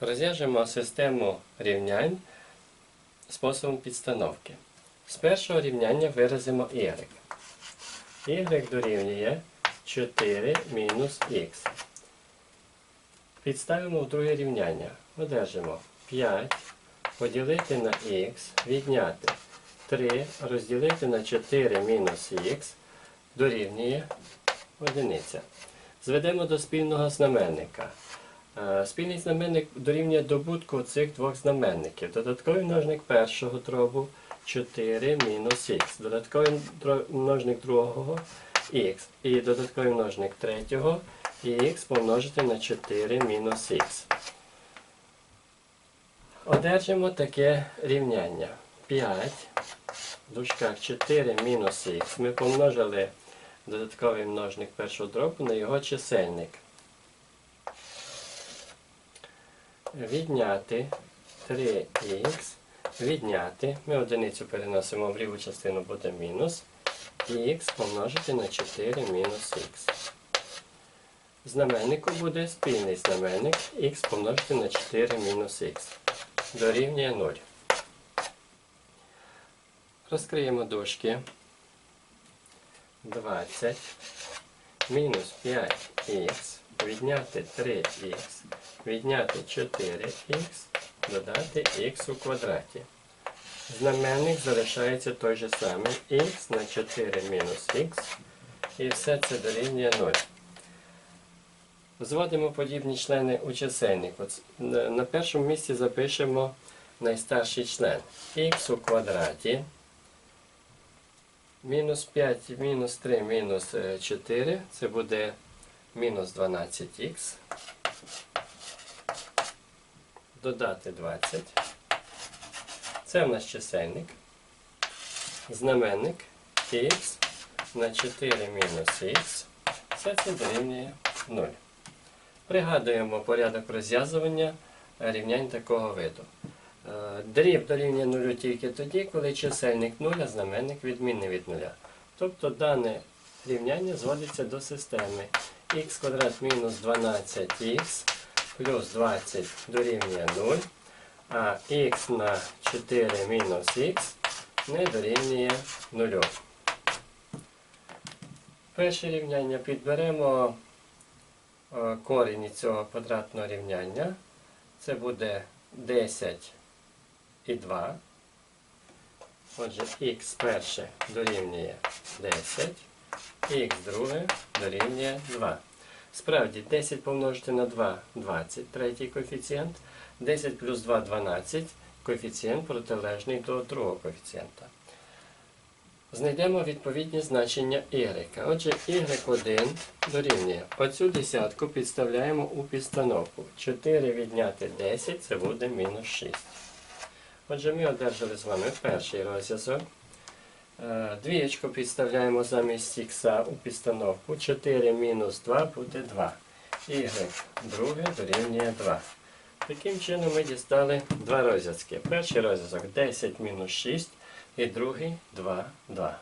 Розв'яжемо систему рівнянь способом підстановки. З першого рівняння виразимо y. y дорівнює 4 мінус х. Підставимо в друге рівняння. Одержимо 5 поділити на х, відняти 3 розділити на 4 мінус х дорівнює одиниця. Зведемо до спільного знаменника. Е, Спільний знаменник дорівнює добутку цих двох знаменників. Додатковий множник першого дробу 4 мінус х. Додатковий множник другого х. І додатковий множник третього х помножити на 4 мінус х. Одержимо таке рівняння. 5 в дужках 4 мінус х. Ми помножили додатковий множник першого дробу на його чисельник. Відняти 3х, відняти, ми одиницю переносимо в ліву частину, буде мінус, і х помножити на 4 мінус х. Знаменнику буде спільний знаменник х помножити на 4 мінус х. Дорівнює 0. Розкриємо дужки. 20 мінус 5х, відняти 3х, відняти 4х, додати х у квадраті. Знаменник залишається той же самий х на 4 мінус х, і все це дорівнює 0. Зводимо подібні члени у чисельник. От на на першому місці запишемо найстарший член х у квадраті. Мінус 5, мінус 3, мінус е, 4, це буде мінус 12х. Додати 20. Це в нас чисельник. Знаменник х на 4 мінус х. Все це дорівнює 0. Пригадуємо порядок розв'язування рівнянь такого виду. Е, Дріб дорівнює нулю тільки тоді, коли чисельник 0, а знаменник відмінний від нуля. Тобто дане рівняння зводиться до системи х квадрат мінус 12х плюс 20 дорівнює 0, а х на 4 мінус х не дорівнює 0. Перше рівняння підберемо е, корінь цього квадратного рівняння. Це буде 10 і 2. Отже, х перше дорівнює 10, х друге дорівнює 2. Справді, 10 помножити на 2 20, третій коефіцієнт. 10 плюс 2 12, коефіцієнт протилежний до другого коефіцієнта. Знайдемо відповідні значення y. Отже, y1 дорівнює. Оцю десятку підставляємо у підстановку. 4 відняти 10 це буде мінус 6. Отже, ми одержали з вами перший розв'язок. Е, Двієчку підставляємо замість х у підстановку. 4 мінус 2 буде 2. Y друге дорівнює 2. Таким чином ми дістали два розв'язки. Перший розв'язок 10 мінус 6 і другий 2, 2.